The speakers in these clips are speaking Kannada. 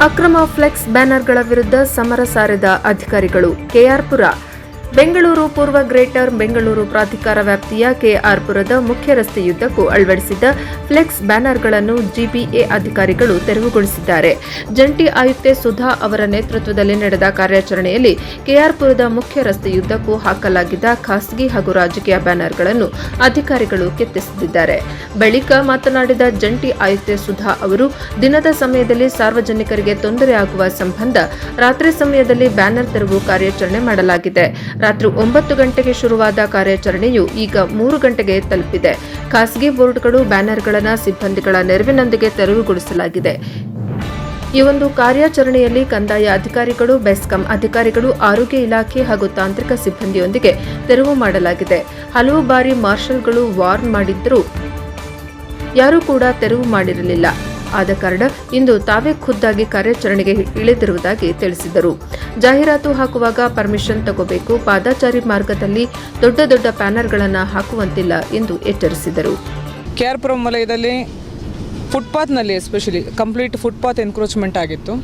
ಅಕ್ರಮ ಫ್ಲೆಕ್ಸ್ ಬ್ಯಾನರ್ಗಳ ವಿರುದ್ಧ ಸಮರ ಸಾರಿದ ಅಧಿಕಾರಿಗಳು ಕೆಆರ್ಪುರ ಬೆಂಗಳೂರು ಪೂರ್ವ ಗ್ರೇಟರ್ ಬೆಂಗಳೂರು ಪ್ರಾಧಿಕಾರ ವ್ಯಾಪ್ತಿಯ ಕೆಆರ್ಪುರದ ಮುಖ್ಯ ರಸ್ತೆಯುದ್ದಕ್ಕೂ ಅಳವಡಿಸಿದ್ದ ಫ್ಲೆಕ್ಸ್ ಬ್ಯಾನರ್ಗಳನ್ನು ಜಿಬಿಎ ಅಧಿಕಾರಿಗಳು ತೆರವುಗೊಳಿಸಿದ್ದಾರೆ. ಜಂಟಿ ಆಯುಕ್ತೆ ಸುಧಾ ಅವರ ನೇತೃತ್ವದಲ್ಲಿ ನಡೆದ ಕಾರ್ಯಾಚರಣೆಯಲ್ಲಿ ಕೆಆರ್ಪುರದ ಮುಖ್ಯ ರಸ್ತೆಯುದ್ದಕ್ಕೂ ಹಾಕಲಾಗಿದ್ದ ಖಾಸಗಿ ಹಾಗೂ ರಾಜಕೀಯ ಬ್ಯಾನರ್ಗಳನ್ನು ಅಧಿಕಾರಿಗಳು ಕೆತ್ತಿಸಿದ್ದಾರೆ. ಬಳಿಕ ಮಾತನಾಡಿದ ಜಂಟಿ ಆಯುಕ್ತೆ ಸುಧಾ ಅವರು, ದಿನದ ಸಮಯದಲ್ಲಿ ಸಾರ್ವಜನಿಕರಿಗೆ ತೊಂದರೆಯಾಗುವ ಸಂಬಂಧ ರಾತ್ರಿ ಸಮಯದಲ್ಲಿ ಬ್ಯಾನರ್ ತೆರವು ಕಾರ್ಯಾಚರಣೆ ಮಾಡಲಾಗಿದೆ. ರಾತ್ರಿ ಒಂಬತ್ತು ಗಂಟೆಗೆ ಶುರುವಾದ ಕಾರ್ಯಾಚರಣೆಯು ಈಗ ಮೂರು ಗಂಟೆಗೆ ತಲುಪಿದೆ. ಖಾಸಗಿ ಬೋರ್ಡ್ಗಳು, ಬ್ಯಾನರ್ಗಳನ್ನು ಸಿಬ್ಬಂದಿಗಳ ನೆರವಿನೊಂದಿಗೆ ತೆರವುಗೊಳಿಸಲಾಗಿದೆ. ಈ ಒಂದು ಕಾರ್ಯಾಚರಣೆಯಲ್ಲಿ ಕಂದಾಯ ಅಧಿಕಾರಿಗಳು, ಬೆಸ್ಕಾಂ ಅಧಿಕಾರಿಗಳು, ಆರೋಗ್ಯ ಇಲಾಖೆ ಹಾಗೂ ತಾಂತ್ರಿಕ ಸಿಬ್ಬಂದಿಯೊಂದಿಗೆ ತೆರವು ಮಾಡಲಾಗಿದೆ. ಹಲವು ಬಾರಿ ಮಾರ್ಷಲ್ಗಳು ವಾರ್ನ್ ಮಾಡಿದ್ದರೂ ಯಾರೂ ಕೂಡ ತೆರವು ಮಾಡಿರಲಿಲ್ಲ. ಆದ ಕಾರಣ ಇಂದು ತಾವೇ ಖುದ್ದಾಗಿ ಕಾರ್ಯಾಚರಣೆಗೆ ಇಳಿದಿರುವುದಾಗಿ ತಿಳಿಸಿದರು. ಜಾಹೀರಾತು ಹಾಕುವಾಗ ಪರ್ಮಿಷನ್ ತಗೋಬೇಕು, ಪಾದಾಚಾರಿ ಮಾರ್ಗದಲ್ಲಿ ದೊಡ್ಡ ದೊಡ್ಡ ಪ್ಯಾನರ್ಗಳನ್ನು ಹಾಕುವಂತಿಲ್ಲ ಎಂದು ಎಚ್ಚರಿಸಿದರು. ಕೆ ಆರ್ ಪುರಂ ವಲಯದಲ್ಲಿ ಫುಟ್ಪಾತ್ನಲ್ಲಿ ಎಸ್ಪೆಷಲಿ ಕಂಪ್ಲೀಟ್ ಫುಟ್ಪಾತ್ ಎನ್ಕ್ರೋಚ್ಮೆಂಟ್ ಆಗಿತ್ತು.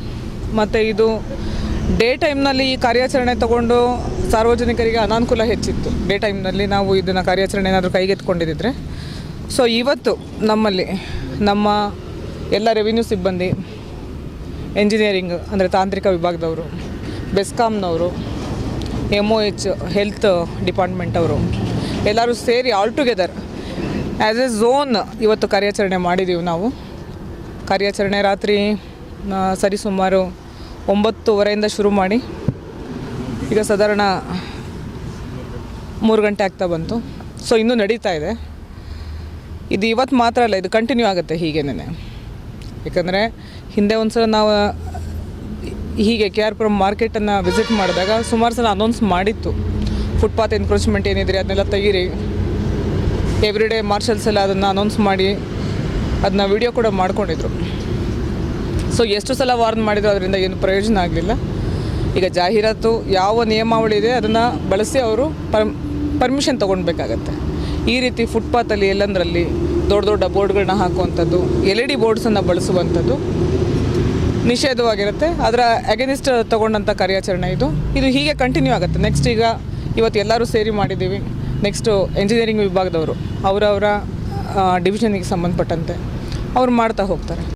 ಮತ್ತು ಇದು ಡೇ ಟೈಮ್ನಲ್ಲಿ ಈ ಕಾರ್ಯಾಚರಣೆ ತಗೊಂಡು ಸಾರ್ವಜನಿಕರಿಗೆ ಅನಾನುಕೂಲ ಹೆಚ್ಚಿತ್ತು. ಡೇ ಟೈಮ್ನಲ್ಲಿ ನಾವು ಇದನ್ನು ಕಾರ್ಯಾಚರಣೆ ಏನಾದರೂ ಕೈಗೆತ್ಕೊಂಡಿದ್ದರೆ ಸೊ ಇವತ್ತು ನಮ್ಮಲ್ಲಿ ನಮ್ಮ ಎಲ್ಲ ರೆವಿನ್ಯೂ ಸಿಬ್ಬಂದಿ ಎಂಜಿನಿಯರಿಂಗ್ ಅಂದರೆ ತಾಂತ್ರಿಕ ವಿಭಾಗದವರು ಬೆಸ್ಕಾಮ್ನವರು M O H health department ಅವರು, ಎಲ್ಲರೂ ಸೇರಿ all together as a zone ಇವತ್ತು ಕಾರ್ಯಾಚರಣೆ ಮಾಡಿದ್ದೀವಿ ನಾವು. ಕಾರ್ಯಾಚರಣೆ ರಾತ್ರಿ ಸರಿಸುಮಾರು ಒಂಬತ್ತುವರೆಯಿಂದ ಶುರು ಮಾಡಿ ಈಗ ಸಾಧಾರಣ ಮೂರು ಗಂಟೆ ಆಗ್ತಾ ಬಂತು. ಸೊ ಇನ್ನೂ ನಡೀತಾ ಇದೆ. ಇದು ಇವತ್ತು ಮಾತ್ರ ಅಲ್ಲ, ಇದು ಕಂಟಿನ್ಯೂ ಆಗುತ್ತೆ ಹೀಗೇನೆ ಯಾಕಂದರೆ ಹಿಂದೆ ಒಂದು ಸಲ ನಾವು, ಹೀಗೆ ಕೆ ಆರ್ ಪುರಂ ಮಾರ್ಕೆಟನ್ನು ವಿಸಿಟ್ ಮಾಡಿದಾಗ ಸುಮಾರು ಸಲ ಅನೌನ್ಸ್ ಮಾಡಿತ್ತು. ಫುಟ್ಪಾತ್ ಎನ್ಕ್ರೋಚ್ಮೆಂಟ್ ಏನಿದ್ರಿ ಅದನ್ನೆಲ್ಲ ತೆಗೀರಿ. ಎವ್ರಿ ಡೇ ಮಾರ್ಷಲ್ಸ್ ಎಲ್ಲ ಅದನ್ನು ಅನೌನ್ಸ್ ಮಾಡಿ ಅದನ್ನ ವಿಡಿಯೋ ಕೂಡ ಮಾಡ್ಕೊಂಡಿದ್ರು. ಸೊ ಎಷ್ಟು ಸಲ ವಾರ್ನ್ ಮಾಡಿದ್ರು ಅದರಿಂದ ಏನು ಪ್ರಯೋಜನ ಆಗಲಿಲ್ಲ. ಈಗ ಜಾಹೀರಾತು ಯಾವ ನಿಯಮಾವಳಿ ಇದೆ ಅದನ್ನು ಬಳಸಿ ಅವರು ಪರ್ ಪರ್ಮಿಷನ್ ತೊಗೊಳ್ಬೇಕಾಗತ್ತೆ ಈ ರೀತಿ ಫುಟ್ಪಾತಲ್ಲಿ ಎಲ್ಲಂದರಲ್ಲಿ ದೊಡ್ಡ ದೊಡ್ಡ ಬೋರ್ಡ್ಗಳನ್ನ ಹಾಕುವಂಥದ್ದು ಎಲ್ ಇ ಡಿ ಬೋರ್ಡ್ಸನ್ನು ಬಳಸುವಂಥದ್ದು ನಿಷೇಧವಾಗಿರುತ್ತೆ. ಅದರ ಅಗೇನಿಸ್ಟ್ ತಗೊಂಡಂಥ ಕಾರ್ಯಾಚರಣೆ ಇದು. ಇದು ಹೀಗೆ ಕಂಟಿನ್ಯೂ ಆಗುತ್ತೆ. ನೆಕ್ಸ್ಟ್ ಈಗ ಇವತ್ತು ಎಲ್ಲರೂ ಸೇರಿ ಮಾಡಿದ್ದೀವಿ. ನೆಕ್ಸ್ಟು ಎಂಜಿನಿಯರಿಂಗ್ ವಿಭಾಗದವರು. ಅವರವರ ಡಿವಿಷನಿಗೆ ಸಂಬಂಧಪಟ್ಟಂತೆ. ಅವ್ರು ಮಾಡ್ತಾ ಹೋಗ್ತಾರೆ.